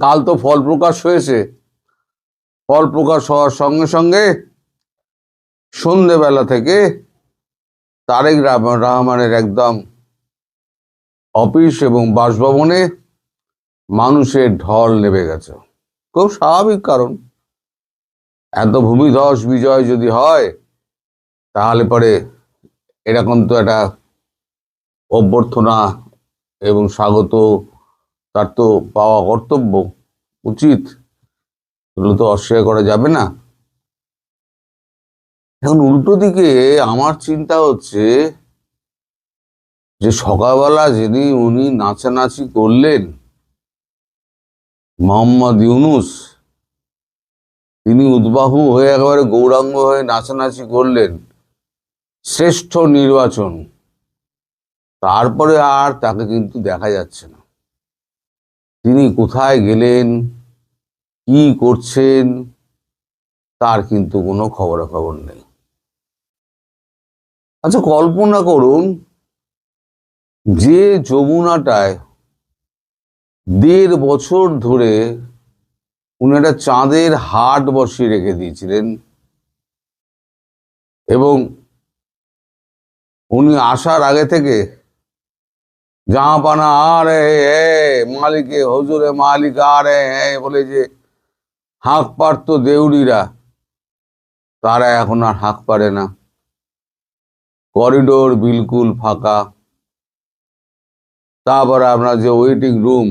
কাল তো ফল প্রকাশ হয়েছে। ফল প্রকাশ হওয়ার সঙ্গে সঙ্গে সন্ধেবেলা থেকে তারেক রহমান- রহমানের একদম অফিস এবং বাসভবনে মানুষের ঢল নেমে গেছে। খুব স্বাভাবিক কারণ। এত ভূমিধস বিজয় যদি হয়, তাহলে পরে এরকম তো একটা অভ্যর্থনা এবং স্বাগত তার তো পাওয়া কর্তব্য, উচিত। এগুলো তো অস্বীকার করা যাবে না। এখন উল্টো দিকে আমার চিন্তা হচ্ছে যে সকালবেলা যিনি উনি নাচানাচি করলেন, মোহাম্মদ ইউনুস, তিনি উদ্বাহু হয়ে একেবারে গৌরাঙ্গ হয়ে নাচানাচি করলেন, শ্রেষ্ঠ নির্বাচন। তারপরে আর তাকে কিন্তু দেখা যাচ্ছে না। তিনি কোথায় গেলেন? কি করছেন? তার কিন্তু কোনো খবরাখবর নেই। আচ্ছা কল্পনা করুন, যে যমুনাটায় দেড় বছর ধরে উনি একটা চাঁদের হাট বসিয়ে রেখে দিয়েছিলেন এবং উনি আসার আগে থেকে জাহাপানা আরে হে মালিকে, হজুরে মালিক আরে হে বলে যে, হাঁক পারতো দেউড়িরা। তারা এখন আর হাঁক পারে না। করিডোর বিলকুল ফাঁকা। তারপরে আপনার যে ওয়েটিং রুম,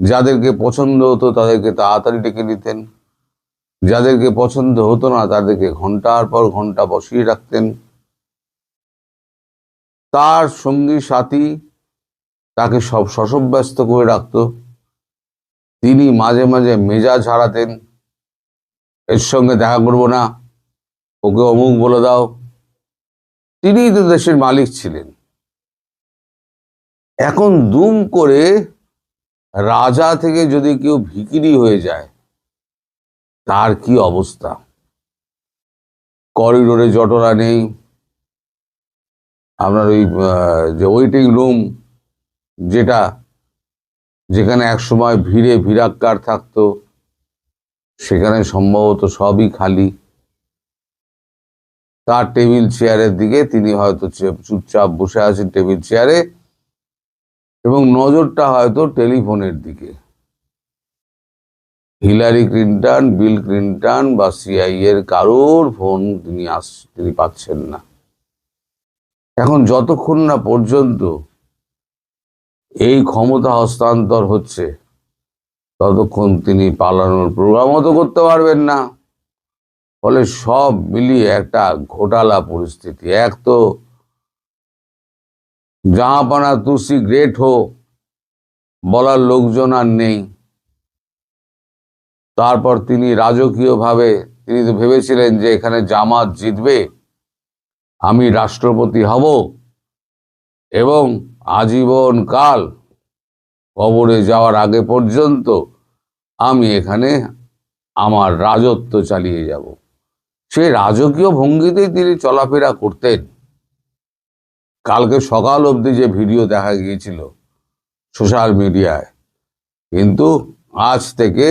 যাদেরকে পছন্দ হতো তাদেরকে তাড়াতাড়ি ডেকে নিতেন। যাদেরকে পছন্দ হতো না তাদেরকে ঘণ্টার পর ঘণ্টা বসিয়ে রাখতেন। তার সঙ্গী সাথী তাকে সব শশব্যস্ত করে রাখতো। তিনি মাঝে মাঝে মেজাজ হারাতেন। এর সঙ্গে দেখা করব না, ওকে অমুক বলে দাও। তিনিই তো দেশের মালিক ছিলেন। এখন দুম করে রাজা থেকে যদি কেউ ভিকিরি হয়ে যায়, তার কি অবস্থা? করিডোরে জটরা নেই আপনার ওই যে ওয়েটিং রুম যেটা, যেখানে একসময় ভিড়ে ভিড়াক্কার থাকতো, সেখানে সম্ভবত সবই খালি। তার টেবিল চেয়ারের দিকে তিনি হয়তো চুপচাপ বসে আছেন টেবিল চেয়ারে এবং নজরটা হয়তো টেলিফোনের দিকে। হিলারি ক্লিন্টন, বিল ক্লিন্টন বা সিআই এর কারোর ফোন তিনি আস, তিনি পাচ্ছেন না। এখন যতক্ষণ না পর্যন্ত এই ক্ষমতা হস্তান্তর হচ্ছে, ততক্ষণ তিনি পালানোর প্রোগ্রামও তো করতে পারবেন না। ফলে সব মিলিয়ে একটা ঘোটালা পরিস্থিতি। এক তো জাহাপানা তুসি গ্রেট হো, বলার লোকজন আর নেই। তারপর তিনি রাজকীয়ভাবে, তিনি তো ভেবেছিলেন যে এখানে জামাত জিতবে। আমি রাষ্ট্রপতি হব এবং আজীবন কাল কবরে যাওয়ার আগে পর্যন্ত আমি এখানে আমার রাজত্ব চালিয়ে যাব। সে রাজকীয় ভঙ্গিতেই তিনি চলাফেরা করতেন। কালকে সকাল অবধি যে ভিডিও দেখা গিয়েছিল সোশ্যাল মিডিয়ায়, কিন্তু আজ থেকে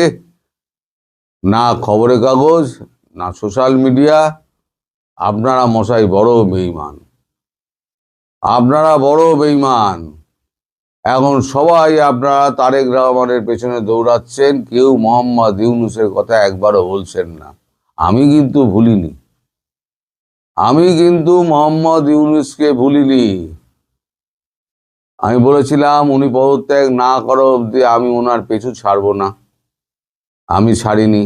না খবরের কাগজ, না সোশ্যাল মিডিয়া আপনারা মশাই বড় বেইমান আপনারা বড় বেইমান এখন সবাই আপনারা তারেক রহমানের পেছনে দৌড়াচ্ছেন, কেউ মোহাম্মদ ইউনুসের কথা একবারও বলছেন না। আমি কিন্তু ভুলিনি। আমি কিন্তু মোহাম্মদ ইউনুসকে ভুলিনি। আমি বলেছিলাম, উনি পদত্যাগ না করো অবধি আমি ওনার পেছু ছাড়বো না। আমি ছাড়িনি।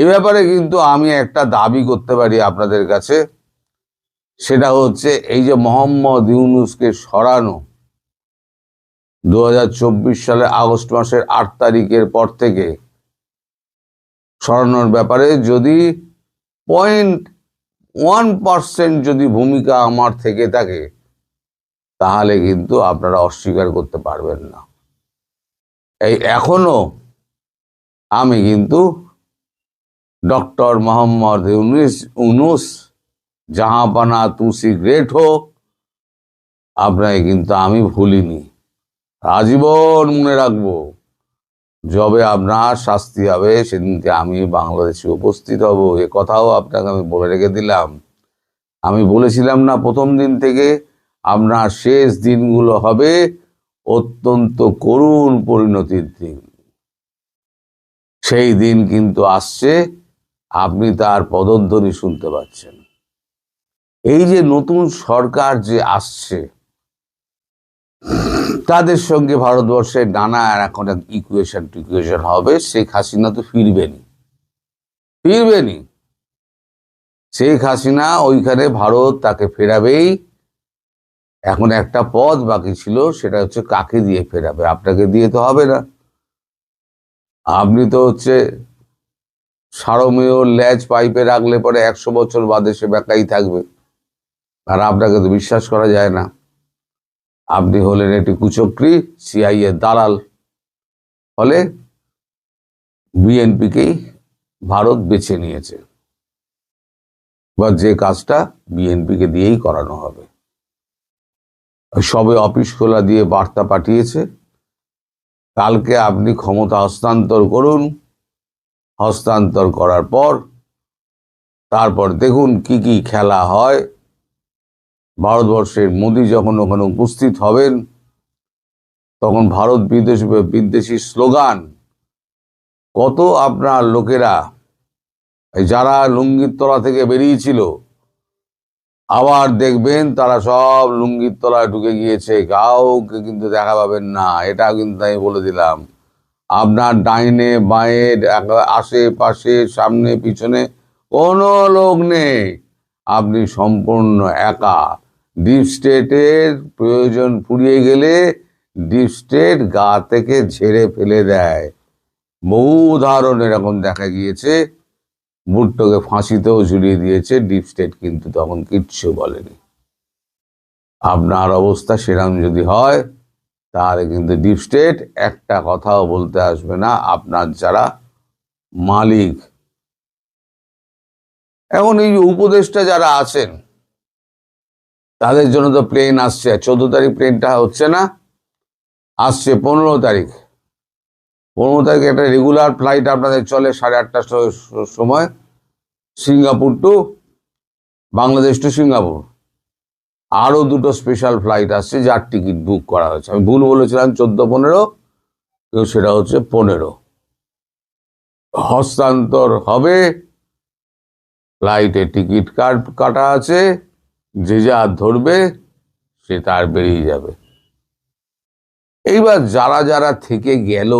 এ ব্যাপারে কিন্তু আমি একটা দাবি করতে পারি আপনাদের কাছে। সেটা হচ্ছে এই যে মোহাম্মদ ইউনুসকে সরানো দু হাজার চব্বিশ সালে আগস্ট মাসের আট তারিখের পর থেকে সরানোর ব্যাপারে যদি পয়েন্ট ওয়ান যদি ভূমিকা আমার থেকে থাকে, তাহলে কিন্তু আপনারা অস্বীকার করতে পারবেন না। এই এখনও আমি কিন্তু ডক্টর মোহাম্মদ ইউনুস ইউনুস জাহাপানা তুসি গ্রেট হোক আপনাকে কিন্তু আমি ভুলিনি আজীবন মনে রাখব যবে আপনার শাস্তি হবে সেদিনকে আমি বাংলাদেশে উপস্থিত হব এ কথাও আপনাকে আমি বলে রেখে দিলাম আমি বলেছিলাম না প্রথম দিন থেকে আপনার শেষ দিনগুলো হবে অত্যন্ত করুণ পরিণতির দিন সেই দিন কিন্তু আসছে আপনি তার পদধ্বনি শুনতে পাচ্ছেন। এই যে নতুন সরকার যে আসছে, তাদের সঙ্গে ভারতবর্ষের নানা এখন ইকুয়েশন টিকুয়েশন হবে, শেখ হাসিনা তো ফিরবেনি ফিরবেনি শেখ হাসিনা ওইখানে ভারত তাকে ফেরাবেই। এখন একটা পদ বাকি ছিল, সেটা হচ্ছে কাকে দিয়ে ফেরাবে? আপনাকে দিয়ে তো হবে না। আপনি তো হচ্ছে সারমেয় ল্যাজ পাইপে রাখলে পরে একশো বছর বাদে সে বেকাই থাকবে। আর আপনাকে তো বিশ্বাস করা যায় না। আপনি হলেন একটি কুচক্রি এর দালাল। ফলে বিএনপিকেই ভারত বেছে নিয়েছে। বা যে কাজটা বিএনপিকে দিয়েই করানো হবে। সবে অফিস খোলা দিয়ে বার্তা পাঠিয়েছে। কালকে আপনি ক্ষমতা হস্তান্তর করুন। হস্তান্তর করার পর, তারপর দেখুন কি কি খেলা হয়। ভারতবর্ষের মোদী যখন ওখানে উপস্থিত হবেন, তখন ভারত বিদেশ বিদ্বেষী স্লোগান, কত আপনার লোকেরা যারা লুঙ্গির তলা থেকে বেরিয়েছিল, আবার দেখবেন তারা সব লুঙ্গির তলায় ঢুকে গিয়েছে, কাউকে কিন্তু দেখা পাবেন না এটা কিন্তু আমি বলে দিলাম। আপনার ডাইনে বাঁয়ে আশেপাশে সামনে, পিছনে কোনো লোক নেই। আপনি সম্পূর্ণ একা। ডিপ স্টেটের প্রয়োজন ফুরিয়ে গেলে ডিপ স্টেট গা থেকে ঝেড়ে ফেলে দেয়। বহু উদাহরণ এরকম দেখা গিয়েছে। ভুট্টোকে ফাঁসিতেও ঝুলিয়ে দিয়েছে ডিপ স্টেট, কিন্তু তখন কিচ্ছু বলেনি। আপনার অবস্থা সেরকম যদি হয় তাহলে কিন্তু ডিপ স্টেট একটা কথাও বলতে আসবে না আপনার যারা মালিক। এখন এই যে উপদেষ্টা যারা আছেন, তাদের জন্য তো প্লেন আসছে চোদ্দ তারিখ প্লেনটা হচ্ছে না, আসছে পনেরো তারিখ। পনেরো তারিখ একটা রেগুলার ফ্লাইট আপনাদের চলে সাড়ে আটটার সময় Singapore to Bangladesh to Singapore. আরও দুটো স্পেশাল ফ্লাইট আসছে যার টিকিট বুক করা হয়েছে। আমি ভুল বলেছিলাম চোদ্দ পনেরো কেউ সেটা হচ্ছে পনেরো। হস্তান্তর হবে। ফ্লাইটে টিকিট কাট কাটা আছে, যে যা ধরবে, সে তার বেরিয়ে যাবে। এইবার যারা যারা থেকে গেল,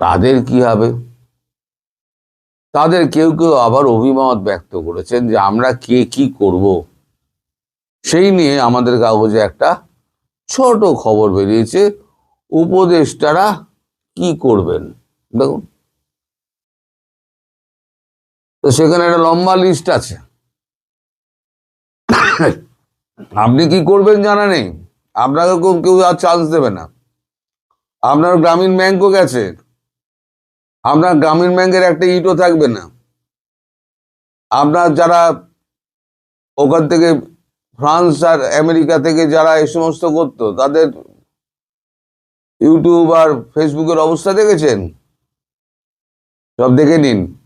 তাদের কি হবে? তাদের কেউ কেউ আবার অভিমত ব্যক্ত করেছেন যে আমরা কে কি করব? সেই নিয়ে আমাদের কাগজে একটা ছোট খবর বেরিয়েছে উপদেষ্টারা কি করবেন? দেখুন। তো সেখানে একটা লম্বা লিস্ট আছে। আপনি কি করবেন জানা নেই। আপনাকে কেউ আর চান্স দেবে না। আপনার গ্রামীণ ব্যাংকও গেছে। আপনার গ্রামীণ ব্যাংকের একটা ইটও থাকবে না। আপনার যারা ওখান থেকে ফ্রান্স আর আমেরিকা থেকে যারা এই সমস্ত করতো, তাদের ইউটিউব আর ফেসবুকের অবস্থা দেখেছেন? সব দেখে নিন।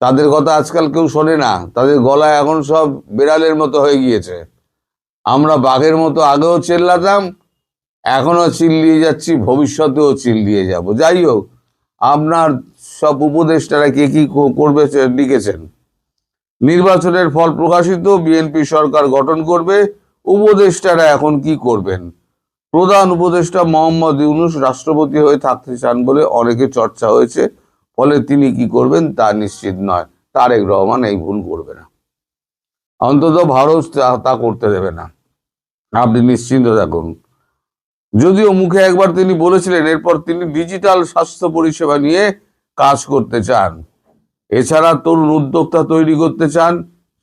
তাদের কথা আজকাল কেউ শোনে না। তাদের গলায় এখন সব বিড়ালের মতো হয়ে গিয়েছে। আমরা বাঘের মতো আগেও চেল্লাতাম এখনও চিল্লিয়ে যাচ্ছি, ভবিষ্যতেও চিল্লিয়ে যাব। যাই হোক, আপনার সব উপদেষ্টারা কি কো- করবে লিখেছেন। নির্বাচনের ফল প্রকাশিত, বিএনপি সরকার গঠন করবে, উপদেষ্টারা এখন কি করবেন? প্রধান উপদেষ্টা মোহাম্মদ ইউনুস রাষ্ট্রপতি হয়ে থাকতে চান বলে অনেকে চর্চা হয়েছে, ফলে তিনি কি করবেন তা নিশ্চিত নয়। তারেক রহমান এই ভুল করবে না। অন্তত ভারত তা- করতে দেবে না। আপনি নিশ্চিন্ত থাকুন। যদিও মুখে একবার তিনি বলেছিলেন, এরপর তিনি ডিজিটাল স্বাস্থ্য পরিষেবা নিয়ে কাজ করতে চান। এছাড়া তরুণ উদ্যোক্তা তৈরি করতে চান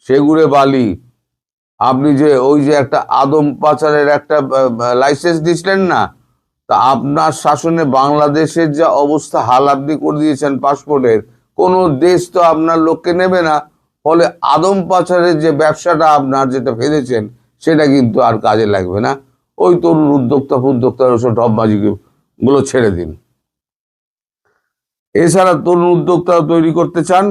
সেগুড়ে বালি। আপনি যে ওই যে একটা আদম পাচারের একটা লাইসেন্স দিয়েছিলেন না, তা আপনার শাসনে বাংলাদেশের যা অবস্থা হাল আপনি করে দিয়েছেন পাসপোর্টের কোনো দেশ তো আপনার লোককে নেবে না। ফলে আদম পাচারের যে ব্যবসাটা আপনার যেটা ফেলেছেন, সেটা কিন্তু আর কাজে লাগবে না। ওই তরুণ উদ্যোক্তা ফুদ্যোক্তার ওসব ঢপবাজি গুলো ছেড়ে দিন। এছাড়া তরুণ উদ্যোক্তা তৈরি করতে চান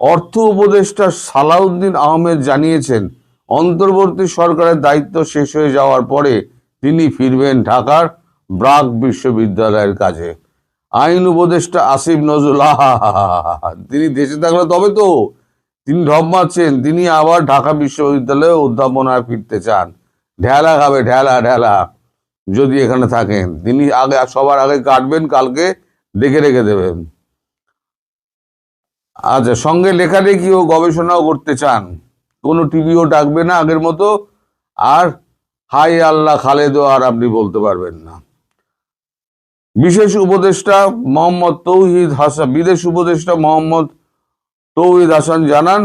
অর্থ উপদেষ্টা সালাউদ্দিন আহমেদ জানিয়েছেন, অন্তর্বর্তী সরকারের দায়িত্ব শেষ হয়ে যাওয়ার পরে তিনি ফিরবেন ঢাকার ব্রাক বিশ্ববিদ্যালয়ের কাজে আইন উপদেষ্টা আসিফ নজরুল তিনি দেশে থাকলে তবে তো। তিনি ঢপ মারছেন, তিনি আবার ঢাকা বিশ্ববিদ্যালয়ে অধ্যাপনায় ফিরতে চান। ঢেলা খাবে, ঢেলা ঢেলা, যদি এখানে থাকেন। তিনি আগে, সবার আগে কাটবেন, কালকে দেখে রেখে দেবেন। আচ্ছা সঙ্গে লেখালেখি ও গবেষণাও করতে চান। কোনো টিভিও ডাকবে না আগের মতো। আর হাই আল্লাহ খালেদও আর আপনি বলতে পারবেন না। বিশেষ উপদেষ্টা মোহাম্মদ তৌহিদ হাসান, বিদেশ উপদেষ্টা মোহাম্মদ তৌহিদ হাসান জানান,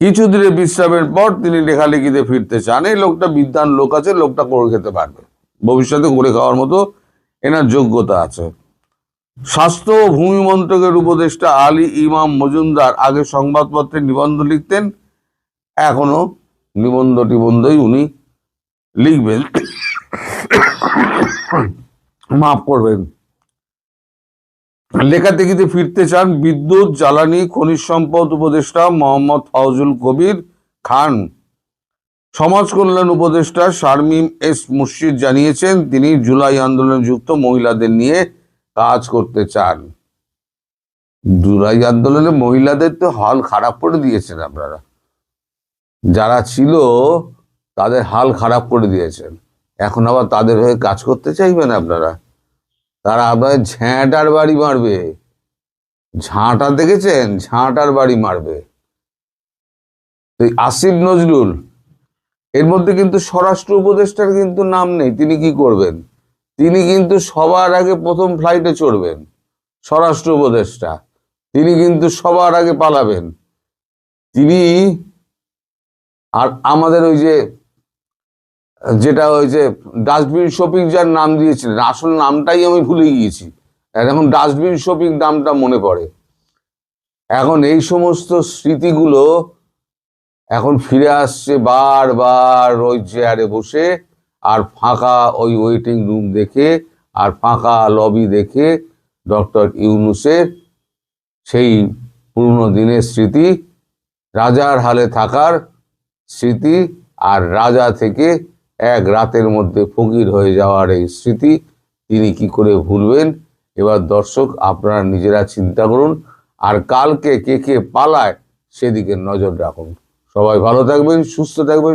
কিছুদিনের বিশ্রামের পর তিনি লেখালেখিতে ফিরতে চান। এই লোকটা বিদ্যান লোক আছে, লোকটা করে খেতে পারবে। ভবিষ্যতে করে খাওয়ার মতো এনার যোগ্যতা আছে। স্বাস্থ্য ও ভূমি মন্ত্রকের উপদেষ্টা আলী ইমাম মজুমদার আগে সংবাদপত্রে নিবন্ধ লিখতেন, এখনও নিবন্ধ টিবন্ধই উনি লিখবেন। মাফ করবেন। লেখালেখিতে ফিরতে চান বিদ্যুৎ, জ্বালানি, খনিজ সম্পদ উপদেষ্টা মোহাম্মদ ফাউজুল কবির খান। সমাজ কল্যাণ উপদেষ্টা শারমিম এস মুর্শিদ জানিয়েছেন, তিনি জুলাই আন্দোলনে যুক্ত মহিলাদের নিয়ে কাজ করতে চান জুলাই আন্দোলনে মহিলাদের তো হাল খারাপ করে দিয়েছেন আপনারা। যারা ছিল, তাদের হাল খারাপ করে দিয়েছেন। এখন আবার তাদের হয়ে কাজ করতে চাইবেন আপনারা। তারা আপনার ঝ্যাঁটার বাড়ি মারবে। ঝাঁটা দেখেছেন? ঝাঁটার বাড়ি মারবে। আসিফ নজরুল, এর মধ্যে কিন্তু স্বরাষ্ট্র উপদেষ্টার কিন্তু নাম নেই, তিনি কি করবেন? তিনি কিন্তু সবার আগে প্রথম ফ্লাইটে চড়বেন, স্বরাষ্ট্র উপদেষ্টা। তিনি কিন্তু সবার আগে পালাবেন। তিনি আর আমাদের ওই যে, যেটা ওই যে ডাস্টবিন শপিং যার নাম দিয়েছিলেন, আসল নামটাই আমি ভুলে গিয়েছি। এখন ডাস্টবিন শপিং নামটা মনে পড়ে। এখন এই সমস্ত স্মৃতিগুলো এখন ফিরে আসছে বারবার ওই চেয়ারে বসে। আর ফাঁকা ওই ওয়েটিং রুম দেখে আর ফাঁকা লবি দেখে ডক্টর ইউনুসের সেই পুরনো দিনের স্মৃতি, রাজার হালে থাকার স্মৃতি আর রাজা থেকে এক রাতের মধ্যে ফকির হয়ে যাওয়ার এই স্মৃতি তিনি কি করে ভুলবেন? এবার দর্শক, আপনারা নিজেরা চিন্তা করুন। আর কালকে কে কে পালায় সেদিকে নজর রাখুন। সবাই ভালো থাকবেন, সুস্থ থাকবেন।